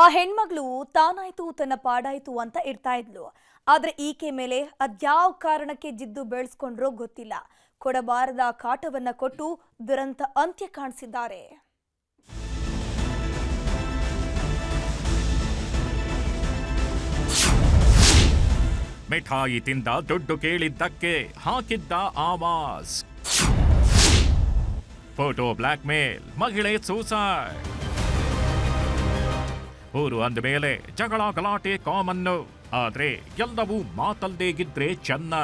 ಆ ಹೆಣ್ಮಗಳು ತಾನಾಯ್ತು, ತನ್ನ ಪಾಡಾಯ್ತು ಅಂತ ಇರ್ತಾ ಇದ್ಲು. ಆದ್ರೆ ಈಕೆ ಮೇಲೆ ಅದ್ಯಾವ ಕಾರಣಕ್ಕೆ ಜಿದ್ದು ಬೆಳೆಸ್ಕೊಂಡ್ರೋ ಗೊತ್ತಿಲ್ಲ. ಕೊಡಬಾರದ ಕಾಟವನ್ನ ಕೊಟ್ಟು ದುರಂತ ಅಂತ್ಯ ಕಾಣಿಸಿದ್ದಾರೆ. ಮಿಠಾಯಿ ತಿಂದ ದುಡ್ಡು ಕೇಳಿದ್ದಕ್ಕೆ ಹಾಕಿದ್ದ ಆವಾಸ್ ಫೋಟೋ ಬ್ಲಾಕ್ ಮೇಲ್ ಮಹಿಳೆ ಸೂಸೈಡ್. ಊರು ಅಂದ ಮೇಲೆ ಜಗಳ ಗಲಾಟೆ ಕಾಮನ್ನು, ಆದ್ರೆ ಎಲ್ಲವೂ ಮಾತಲ್ದೇ ಗಿದ್ರೆ ಚೆನ್ನ.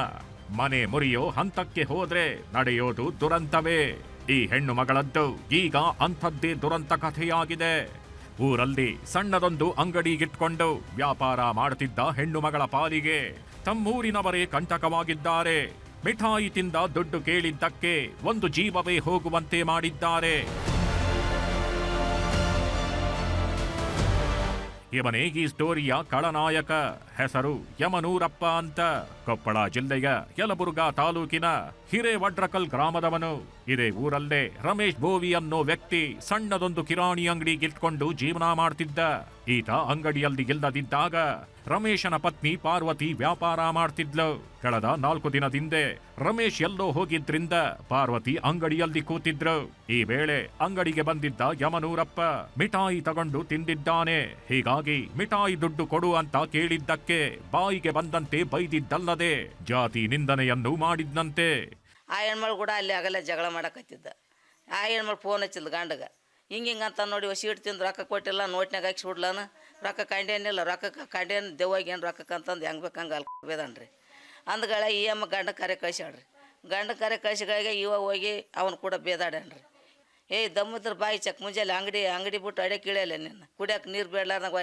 ಮನೆ ಮುರಿಯೋ ಹಂತಕ್ಕೆ ಹೋದ್ರೆ ನಡೆಯೋದು ದುರಂತವೇ. ಈ ಹೆಣ್ಣು ಮಗಳದ್ದು ಈಗ ಅಂಥದ್ದೇ ದುರಂತ ಕಥೆಯಾಗಿದೆ. ಊರಲ್ಲಿ ಸಣ್ಣದೊಂದು ಅಂಗಡಿಗಿಟ್ಕೊಂಡು ವ್ಯಾಪಾರ ಮಾಡುತ್ತಿದ್ದ ಹೆಣ್ಣು ಮಗಳ ಪಾಲಿಗೆ ತಮ್ಮೂರಿನವರೇ ಕಂಟಕವಾಗಿದ್ದಾರೆ. ಮಿಠಾಯಿ ತಿಂದ ದುಡ್ಡು ಕೇಳಿದ್ದಕ್ಕೆ ಒಂದು ಜೀವವೇ ಹೋಗುವಂತೆ ಮಾಡಿದ್ದಾರೆ. ಇವನೇ ಈ ಸ್ಟೋರಿಯ ಖಳನಾಯಕ. ಹೆಸರು ಯಮನೂರಪ್ಪ ಅಂತ. ಕೊಪ್ಪಳ ಜಿಲ್ಲೆಯ ಯಲಬುರ್ಗಾ ತಾಲೂಕಿನ ಹಿರೇವಡ್ರಕಲ್ ಗ್ರಾಮದವನು. ಇದೇ ಊರಲ್ಲೇ ರಮೇಶ್ ಬೋವಿ ಅನ್ನೋ ವ್ಯಕ್ತಿ ಸಣ್ಣದೊಂದು ಕಿರಾಣಿ ಅಂಗಡಿ ಗಿಟ್ಕೊಂಡು ಜೀವನ ಮಾಡ್ತಿದ್ದ. ಈತ ಅಂಗಡಿಯಲ್ಲಿ ಇಲ್ಲದಿದ್ದಾಗ ರಮೇಶನ ಪತ್ನಿ ಪಾರ್ವತಿ ವ್ಯಾಪಾರ ಮಾಡ್ತಿದ್ಲು. ಕಳೆದ ನಾಲ್ಕು ದಿನದಿಂದೆ ರಮೇಶ್ ಎಲ್ಲೋ ಹೋಗಿದ್ರಿಂದ ಪಾರ್ವತಿ ಅಂಗಡಿಯಲ್ಲಿ ಕೂತಿದ್ರು. ಈ ವೇಳೆ ಅಂಗಡಿಗೆ ಬಂದಿದ್ದ ಯಮನೂರಪ್ಪ ಮಿಠಾಯಿ ತಗೊಂಡು ತಿಂದಿದ್ದಾನೆ. ಹೀಗಾಗಿ ಮಿಠಾಯಿ ದುಡ್ಡು ಕೊಡು ಅಂತ ಕೇಳಿದ್ದಕ್ಕೆ ಬಾಯಿಗೆ ಬಂದಂತೆ ಬೈದಿದ್ದಲ್ಲದೆ ಜಾತಿ ನಿಂದನೆಯನ್ನು ಮಾಡಿದ್ನಂತೆ. ಆ ಹೆಣ್ಮಳು ಕೂಡ ಅಲ್ಲಿ ಆಗಲ್ಲ ಜಗಳ ಮಾಡಕತ್ತಿದ್ದ. ಆ ಹೆಣ್ಮಳು ಫೋನ್ ಹಚ್ಚಿದ್ ಗಂಡಗ. ಹಿಂಗೆ ಹಿಂಗೆ ಅಂತ ನೋಡಿ ಸೀಟ್ ತಿಂದು ರೊಕ್ಕ ಕೊಟ್ಟಿಲ್ಲ ನೋಟ್ನಾಗ ಹಾಕಿ ಸುಡ್ಲಾನ ರೊಕ್ಕ ಕಂಡೇನಿಲ್ಲ, ರೊಕ್ಕ ಕಂಡೇನು ಏನು ರೊಕ್ಕಕ್ಕೆ ಅಂತಂದು ಹೆಂಗೆ ಬೇಕು ಹಂಗೆ ಅಲ್ಬೇದನ್ರಿ ಅಂದ್ಗಳ ಈ ಅಮ್ಮ ಗಂಡ ಕರೆ ಕಳ್ಸ್ಯಾಡ್ರಿ ಗಂಡ ಕರೆ ಕಳ್ಸಿಗಳಿಗೆ ಇವ ಹೋಗಿ ಅವನು ಕೂಡ ಬೇದಾಡ್ಯಾನ್ರಿ. ಏಯ್ ದಮ್ಮದ್ರ ಬಾಯಿ ಚಕ್ ಮುಂಜಾನೆ ಅಂಗಡಿ ಅಂಗಡಿ ಬಿಟ್ಟು ಅಡೆ ಕೀಳಲ್ಲ ನಿನ್ನ. ಕುಡಿಯಕ್ಕೆ ನೀರು ಬೇಡಲಾರ್ದಾಗ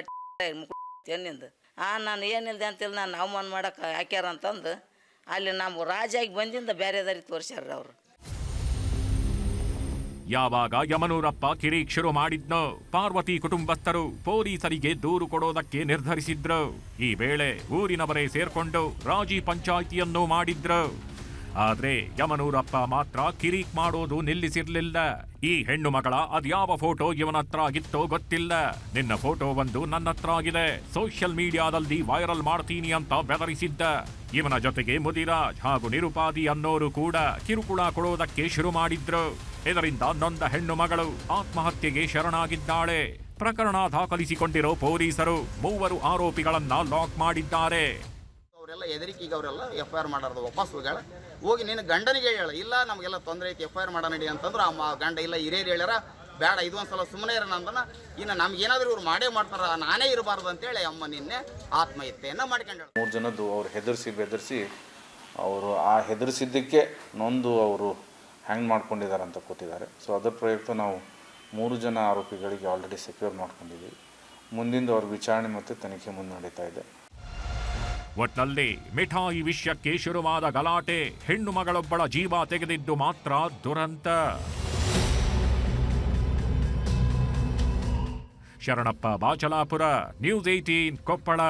ನಿಂದು? ಆ, ನಾನು ಏನಿಲ್ಲದೆ ಅಂತಿಲ್ಲ, ನಾನು ಅವಮಾನ ಮಾಡೋಕೆ ಹಾಕ್ಯಾರ ಅಂತಂದು ಅಲ್ಲಿ ನಾವು ರಾಜಾಗಿ ಬಂದಿಂದ ಬೇರೆದಾರಿ ತೋರಿಸ್ಯಾರ ಅವರು. ಯಾವಾಗ ಯಮನೂರಪ್ಪ ಕಿರೀಕ್ ಶುರು ಮಾಡಿದ್ನೋ, ಪಾರ್ವತಿ ಕುಟುಂಬಸ್ಥರು ಪೊಲೀಸರಿಗೆ ದೂರು ಕೊಡೋದಕ್ಕೆ ನಿರ್ಧರಿಸಿದ್ರು. ಈ ವೇಳೆ ಊರಿನವರೇ ಸೇರ್ಕೊಂಡು ರಾಜಿ ಪಂಚಾಯಿತಿಯನ್ನು ಮಾಡಿದ್ರು. ಆದ್ರೆ ಯಮನೂರಪ್ಪ ಮಾತ್ರ ಕಿರೀಕ್ ಮಾಡೋದು ನಿಲ್ಲಿಸಿರ್ಲಿಲ್ಲ. ಈ ಹೆಣ್ಣು ಮಗಳ ಅದ್ಯಾವ ಫೋಟೋ ಇವನ ಹತ್ರ ಆಗಿತ್ತೋ ಗೊತ್ತಿಲ್ಲ. ನಿನ್ನ ಫೋಟೋ ಒಂದು ನನ್ನ ಹತ್ರ ಆಗಿದೆ ಸೋಷಿಯಲ್ ಮೀಡಿಯಾದಲ್ಲಿ ವೈರಲ್ ಮಾಡ್ತೀನಿ ಅಂತ ಬೆದರಿಸಿದ್ದ. ಇವನ ಜೊತೆಗೆ ಮುದಿರಾಜ್ ಹಾಗೂ ನಿರುಪಾದಿ ಅನ್ನೋರು ಕೂಡ ಕಿರುಕುಳ ಕೊಡೋದಕ್ಕೆ ಶುರು ಮಾಡಿದ್ರು. ಇದರಿಂದ ನೊಂದ ಹೆಣ್ಣು ಮಗಳು ಆತ್ಮಹತ್ಯೆಗೆ ಶರಣಾಗಿದ್ದಾಳೆ. ಪ್ರಕರಣ ದಾಖಲಿಸಿಕೊಂಡಿರೋ ಪೊಲೀಸರು ಮೂವರು ಆರೋಪಿಗಳನ್ನ ಲಾಕ್ ಮಾಡಿದ್ದಾರೆ. ಅವರೆಲ್ಲ ಹೆದರಿಕೆಗೆ ಅವರೆಲ್ಲ ಎಫ್ ಐ ವಾಪಸ್ ಹೋಗ್ಯಾಳ. ಹೋಗಿ ನಿನ್ನ ಗಂಡನಿಗೆ ಹೇಳ, ಇಲ್ಲ ನಮಗೆಲ್ಲ ತೊಂದರೆ ಐತಿ ಎಫ್ ಐ ಆರ್ ನಡಿ ಅಂತಂದ್ರೆ, ಆ ಗಂಡ, ಇಲ್ಲ ಹಿರಿಯರು ಹೇಳ್ಯಾರ, ಬೇಡ ಇದೊಂದು ಸಲ ಸುಮ್ಮನೆ ಇರೋಣ ಅಂದನ, ಇನ್ನು ನಮ್ಗೇನಾದ್ರೂ ಇವ್ರು ಮಾಡೇ ಮಾಡ್ತಾರ, ನಾನೇ ಇರಬಾರ್ದು ಅಂತೇಳಿ ಅಮ್ಮ ನಿನ್ನೆ ಆತ್ಮಹತ್ಯೆಯನ್ನು ಮಾಡ್ಕೊಂಡ ಮೂರು ಜನದ್ದು ಅವ್ರು ಹೆದರಿಸಿ, ಬೆದರಿಸಿ, ಅವರು ಆ ಹೆದರಿಸಿದ್ದಕ್ಕೆ ನೊಂದು ಅವರು ಹ್ಯಾಂಗ್ ಮಾಡ್ಕೊಂಡಿದ್ದಾರೆ ಅಂತ ಕೂತಿದ್ದಾರೆ. ಸೊ ಅದರ ಪ್ರಯುಕ್ತ ನಾವು ಮೂರು ಜನ ಆರೋಪಿಗಳಿಗೆ ಆಲ್ರೆಡಿ ಸೆಕ್ಯೂರ್ ಮಾಡ್ಕೊಂಡಿದ್ದೀವಿ. ಮುಂದಿಂದ ಅವ್ರ ವಿಚಾರಣೆ ಮತ್ತು ತನಿಖೆ ಮುಂದೆ ನಡೀತಾ ಇದೆ. ಒಟ್ನಲ್ಲಿ ಮಿಠಾಯಿ ವಿಷಯಕ್ಕೆ ಶುರುವಾದ ಗಲಾಟೆ ಹೆಣ್ಣು ಮಗಳೊಬ್ಬಳ ಜೀವ ತೆಗೆದಿದ್ದು ಮಾತ್ರ ದುರಂತ. Sharanappa Bachalapura, news eighteen Koppal.